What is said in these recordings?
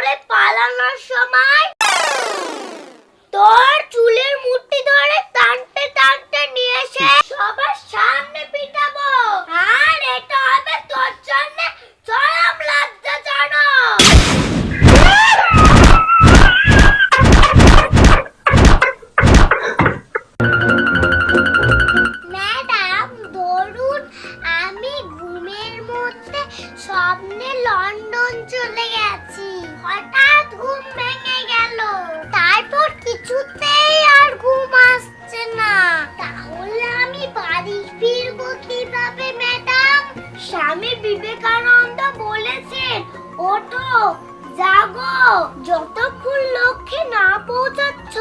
দৌড়ে পালানোর সময় তোর চুলের মুঠি ধরে টানতে টানতে নিয়ে এসে সবার সামনে পিটাবো। আর এটা হবে তোর জন্য চরম লজ্জাজনক। ম্যাডাম, ধরুন আমি ঘুমের মধ্যে স্বপ্নে লন্ডন চলে গেছি ওঠো জাগো, যতক্ষণ লক্ষ্যে না পৌঁছাচ্ছ,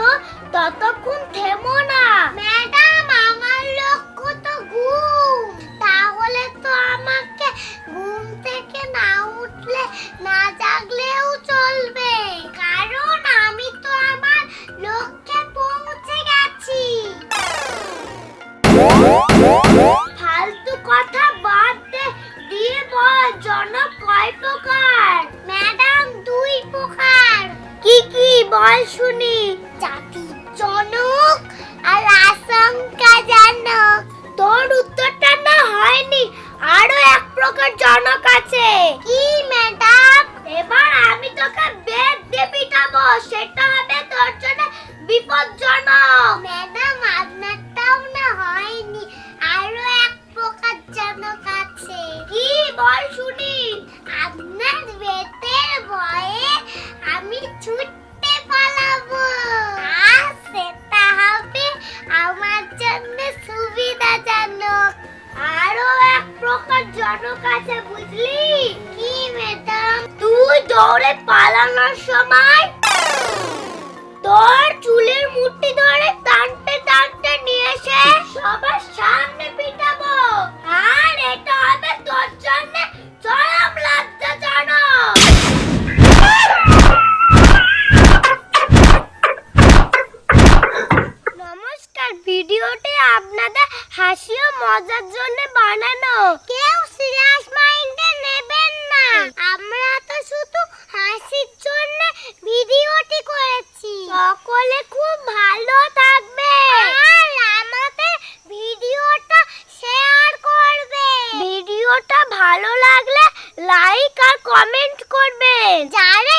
ততক্ষণ থেমো না। ম্যাডাম, আমার লক্ষ্য তো ঘুম। তাহলে তো আমাকে ঘুম থেকে না উঠলে, না জাগলেও চলবে। কারণ আমি তো আমার লক্ষ্যে পৌঁছে গেছি। কি কি বল শুনি? জাতি জনক আর আশঙ্কাজনক তোর উত্তরটা না হয়নি আরও এক প্রকার জনক আছে। কি ম্যাডাম এবার আমি তোকে বেদ দিয়ে পিটাবো সেটা হবে তোর জন্য বিপজ্জনক। ম্যাডাম আপনারটাও না হয়নি আরও এক প্রকার জনক আছে। কি বল শুনি? কি তুই দৌড়ে পালানোর সময় তোর চুলের মুঠি ধরে টানতে টানতে নিয়ে এসে সবার সামনে পিটাবো। আর এটা হবে তোর জন্য চরম নমস্কার, ভিডিওটি আপনাদের হাসি ও মজার জন্য ভালো থাকবে। আর আমাদের ভিডিওটা শেয়ার করবে। ভিডিওটা ভালো লাগলে লাইক আর কমেন্ট করবে জানে